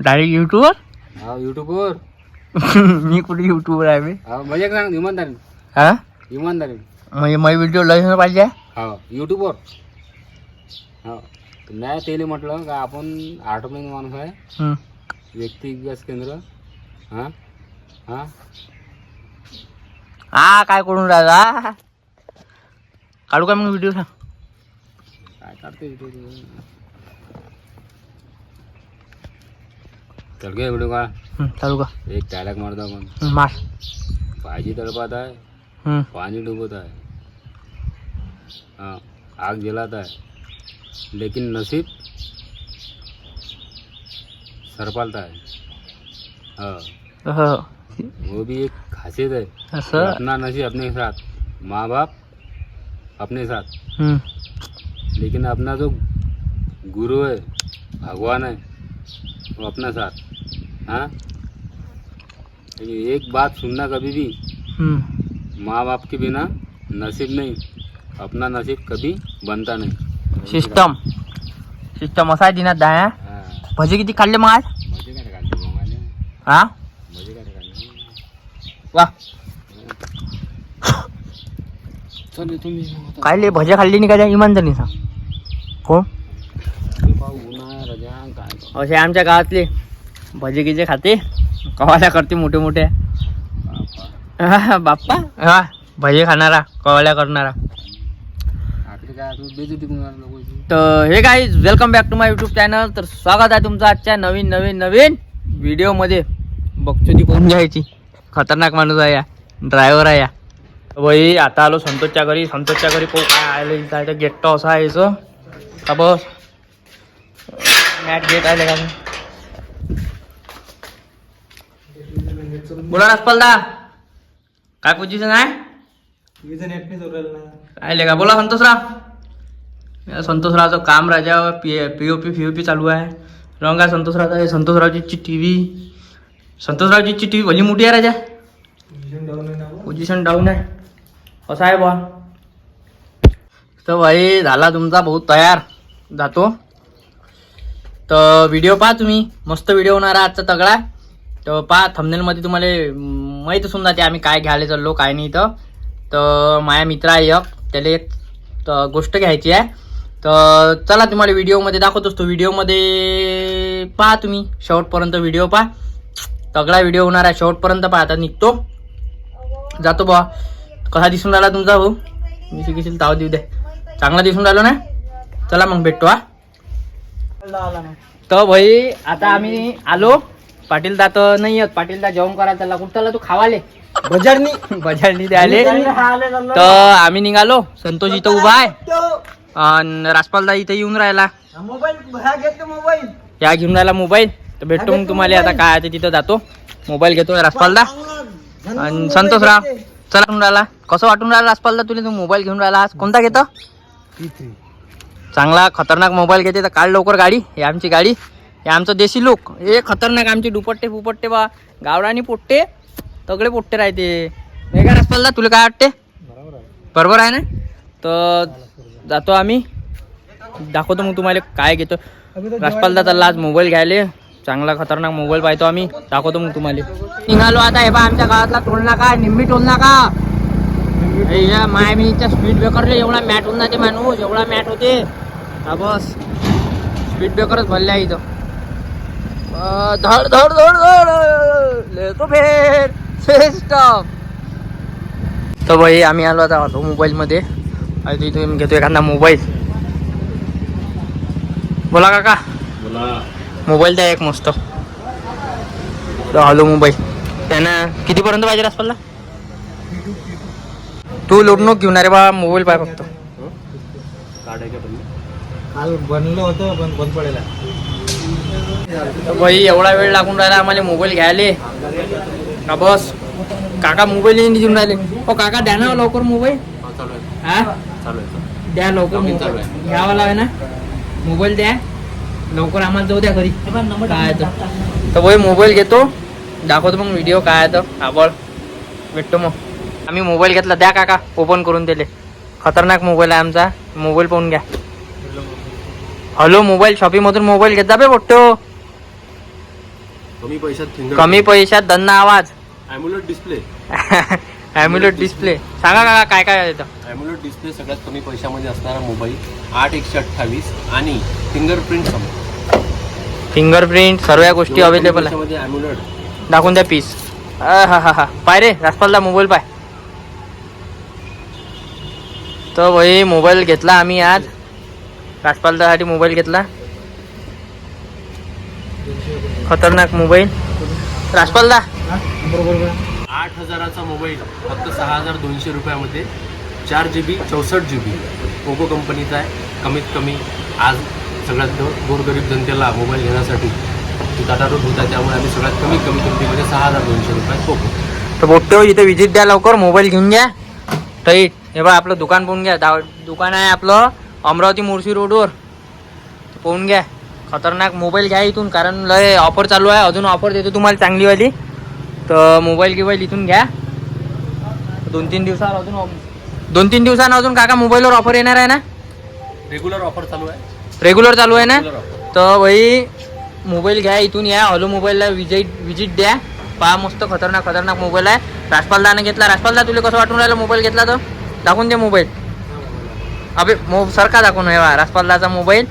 Direct युट्यूबवर हा मी कुठे युट्यूबवर आहे बे हा सांग इमानदारी हा इमानदारी म्हणजे माझी व्हिडिओ लय पाहिजे हा युट्यूबवर हा नाही त्याने म्हटलं का आपण आठवणी माणूस आहे हम्म. व्यक्ती विकास केंद्र हा हा हा काय करून राहिला काढू का मग व्हिडिओ सांग काय काढते? चल घे व्हिडिओ का। हम्म, चालू का एक डायलॉग मारतो आपण हम्म, मार। भाजी तळपात आहे हम्म. पानी डूबत है। हाँ आग जलाता है। लेकिन नसीब सर पालता है। हाँ। हो. वो भी एक खासियत है। असं अपना नसीब अपने साथ माँ बाप अपने साथ। हम्म. लेकिन अपना जो गुरु है भगवान है वो अपना साथ। हाँ? एक बात सुनना कभी भी. माँ बाप के बिना नसीब नहीं अपना नसीब कभी बनता नहीं। सिस्टम। सिस्टम असा आहे दिनात दहा हाँ, भजे किती खाल्ले मग आज? हा? काय भजे खाल्ली. नाही का त्या इमानदारी सांग हो? असे आमच्या गावातले भजे गिजे खाते. कवाल्या करते मोठे मोठे. बापा. बाप्पा. हा भजे खाणारा कवाल्या करणारा. तर हे काय welcome back to my YouTube channel तर स्वागत आहे तुमचं आजच्या नवीन नवीन नवीन व्हिडिओमध्ये बघतो ती कोण घ्यायची? खतरनाक माणूस आहे या. ड्रायव्हर आहे या. बाई आता आलो संतोषच्या घरी. संतोषच्या घरी पाहू काय आलं आहे गेट टॉस आहे याचं. का बस? मॅट गेट आहे का? बोला राजपालदा. काय पोझिशन आहे? काय का? बोला संतोषराव. संतोषरावचं काम राजा पी पी ओ पी फी ओ पी चालू आहे. रंग आहे संतोषरावचा आहे संतोषरावची टी व्ही संतोषरावची टी व्ही भली मोठी आहे राजा. पोझिशन डाऊन आहे असं आहे. बा तर भाई झाला तुमचा भाऊ तयार. जातो. तर व्हिडिओ पहा तुम्ही. मस्त व्हिडिओ होणार आहे. आजचा तगडा तर पहा थंबनेलमध्ये तुम्हाला माहीत असून जाते आम्ही काय घ्यायला चाललो काय नाही तर तर माझ्या मित्र आहे एक त्याला एक गोष्ट घ्यायची आहे. तर चला तुम्हाला व्हिडिओमध्ये दाखवतोच तो व्हिडिओमध्ये पहा तुम्ही शेवटपर्यंत व्हिडिओ पहा. तगडा व्हिडिओ होणार आहे शेवटपर्यंत पहा आता निघतो. जातो बा कसा दिसून राहिला तुमचा भाऊ? मी शिकीशील ताव देऊ दे. चांगला दिसून राहिलो ना? चला मग भेटतो हा. तर भाई आता आम्ही आलो. पाटील दा तर नाही येत. पाटील दा जेवण करा त्याला कुठं चालला तू खावाले. बजारनी बजारनी आले. तर आम्ही निघालो. संतोष इथं उभा आहे. आणि राजपालदा इथं येऊन राहिला. या घेऊन राहिला मोबाईल. तर भेटतो मग तुम्हाला. आता काय आहे ते तिथं जातो. मोबाईल घेतो राजपालदा. आणि संतोषराव चला घेऊन राहिला. कसं वाटून राहिला राजपालदा तुला? तू मोबाईल घेऊन राहिला आज. कोणता घेतो? चांगला खतरनाक मोबाईल घेते. तर काढ लवकर गाडी. हे आमची गाडी. हे आमचं देशी लोक. हे खतरनाक आमचे दुपट्टे फुपट्टे बा. गावडानी पोट्टे तगडे पोट्टे राहते. नाही का राजपालदा तुला काय वाटते? बरोबर आहे. ना? तर जातो आम्ही. दाखवतो मग तुम्हाला काय घेतो. राजपालदा चालला आज मोबाईल घ्यायले. चांगला खतरनाक मोबाईल पाहतो आम्ही. दाखवतो मग तुम्हाला. निघालो आता हे बा आमच्या गावातला टोल नाका निम्मी टोल नाका. मायामीच्या स्पीड ब्रेकरले एवढा मॅट होऊन जाते माणूस एवढा मॅट होते. हा बस. स्पीड ब्रेकरच भरले आहे इथं. धड धड धड धड लेतो फेर स्टॉप तर भाई आम्ही आलो आता ऑटो मोबाईलमध्ये. आणि तिथून घेतो एखादा मोबाईल. बोला काका. मोबाईल द्या एक मस्त. तो हॅलो मोबाईल. त्यानं कितीपर्यंत पाहिजे रासपालला? तू लोटणूक घेऊन अरे बा मोबाईल पाय फक्त. तुम्ही काल बनलं होतं पण बंद पडेल तर भाई एवढा वेळ लागून राहिला आम्हाला मोबाईल घ्यायले. का बस काका मोबाईल नाही देऊन राहिले. हो काका द्या ना लवकर मोबाईल हो, चालू आहे. हा? चालू आहे द्या लवकर. घ्यावा लावे ना? मोबाईल द्या. लवकर आम्हाला जाऊ द्या घरी. काय तर तर भाई मोबाईल घेतो. दाखवतो मग व्हिडिओ काय आहे तर आवड. भेटतो मग. आम्ही मोबाईल घेतला. द्या काका ओपन करून दिले. खतरनाक मोबाईल आहे आमचा. मोबाईल पाहून घ्या. हॅलो मोबाईल शॉपिंगमधून मोबाईल घेत जा बे बोटतो कमी पैशात कमी पैशात धन्ना आवाज. ॲम्युलेट डिस्प्ले ॲम्युलेट डिस्प्ले सांगा काका काय काय इथं? ॲम्युलेट डिस्प्ले सगळ्यात कमी पैशामध्ये असणारा मोबाईल आठ एकशे अठ्ठावीस आणि फिंगरप्रिंट समोर. फिंगरप्रिंट सर्व गोष्टी अवेलेबल आहे. ॲम्युलेट दाखवून द्या पीस हा हा हा. पाय रे राजपालला मोबाईल पाय. तर भाई मोबाईल घेतला आम्ही आज. राजपालसाठी मोबाईल घेतला. खतरनाक मोबाईल. राजपालदा. बरोबर आठ हजाराचा मोबाईल फक्त सहा हजार दोनशे रुपयामध्ये. चार जी बी चौसष्ट जी बी पोको कंपनीचा आहे. कमीत कमी आज सगळ्यात गोरगरीब जनतेला मोबाईल घेण्यासाठी ताटारूट होत. त्यामुळे आम्ही सगळ्यात कमीत कमी किमतीमध्ये सहा हजार दोनशे रुपयात पोको तर बोट्टे इथे विजिट द्या लवकर. मोबाईल घेऊन घ्या. टाईट हे बघा आपलं दुकान पाहून घ्या. दाव दुकान आहे आपलं अमरावती मुळशी रोडवर. पाहून घ्या. खतरनाक मोबाईल घ्या इथून कारण लय ऑफर चालू आहे. अजून ऑफर देतो तुम्हाला चांगलीवाली. तर मोबाईल गिबाईल इथून घ्या. दोन तीन दिवसावर अजून दोन तीन दिवसानं अजून काका मोबाईलवर ऑफर येणार आहे ना? रेग्युलर ऑफर चालू आहे. रेग्युलर चालू आहे ना? तर भाई मोबाईल घ्या इथून या. हॅलो मोबाईलला विजिट विजिट द्या. पहा मस्त खतरनाक खतरनाक मोबाईल आहे. राजपालदाने घेतला. राजपालदा तुला कसं वाटून राहिलं मोबाईल घेतला तर दाखवून दे मोबाईल. अबे मो सरका दाखवून राजपालदाचा मोबाईल.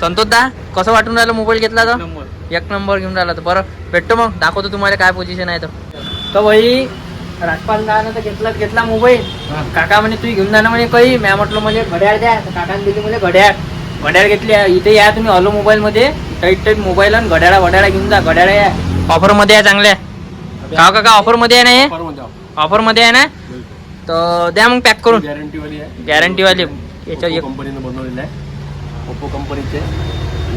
संतोषदा. कसं वाटून राहिलं मोबाईल घेतला तर एक नंबर. घेऊन राहिला तर. बरं भेटतो मग. दाखवतो तुम्हाला काय पोझिशन आहे तर. भाई राजपालदानं तर घेतलाच घेतला मोबाईल. काका म्हणे तू घेऊन जा ना म्हणे काही. म्या म्हटलं म्हणजे घड्याळ द्या. काकाने दिली म्हणजे घड्याळ. घड्याळ घेतली. इथे या तुम्ही हॅलो मोबाईलमध्ये. टाईट टाईट मोबाईल आणि घड्याळा घड्याळा घेऊन जा. घड्याळा या. ऑफरमध्ये आहे चांगल्या. का काका ऑफरमध्ये आहे ना हे? ऑफरमध्ये आहे ना? तर द्या मग पॅक करून. गॅरंटीवाली गॅरंटीवाली याच्या कंपनीनं बनवलेलं आहे. ओप्पो कंपनीचे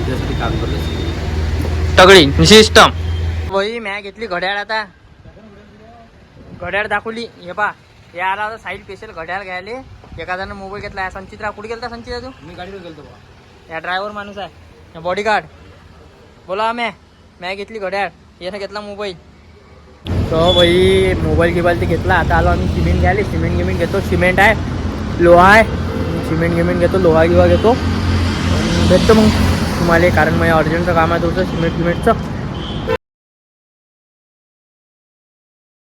त्यासाठी काम करत तगडी सिस्टम वही म्या घेतली घड्याळ आता. घड्याळ दाखवली. हे पा हे आला होता साईड स्पेशल घड्याळ घ्यायले. जण मोबाईल घेतला. संचितराव कुठे गेलता संचित तू? मी गाडीवर गेलतो या ड्रायव्हर माणूस आहे. बॉडी गार्ड बोला म्या. म्या घेतली घड्याळ. यानं घेतला मोबाईल तो भाई मोबाईल गिबाईल ते घेतला. आता आलो आम्ही सिमेंट घ्यायला. सिमेंट गिमेंट घेतो. सिमेंट आहे लोहा आहे. सिमेंट गिमेंट घेतो लोहा गिवा घेतो. भेटतो मग. तुम्हाला कारण माझ्या अर्जंटचं काम आहे तुमचं सिमेंट गिमेंटचं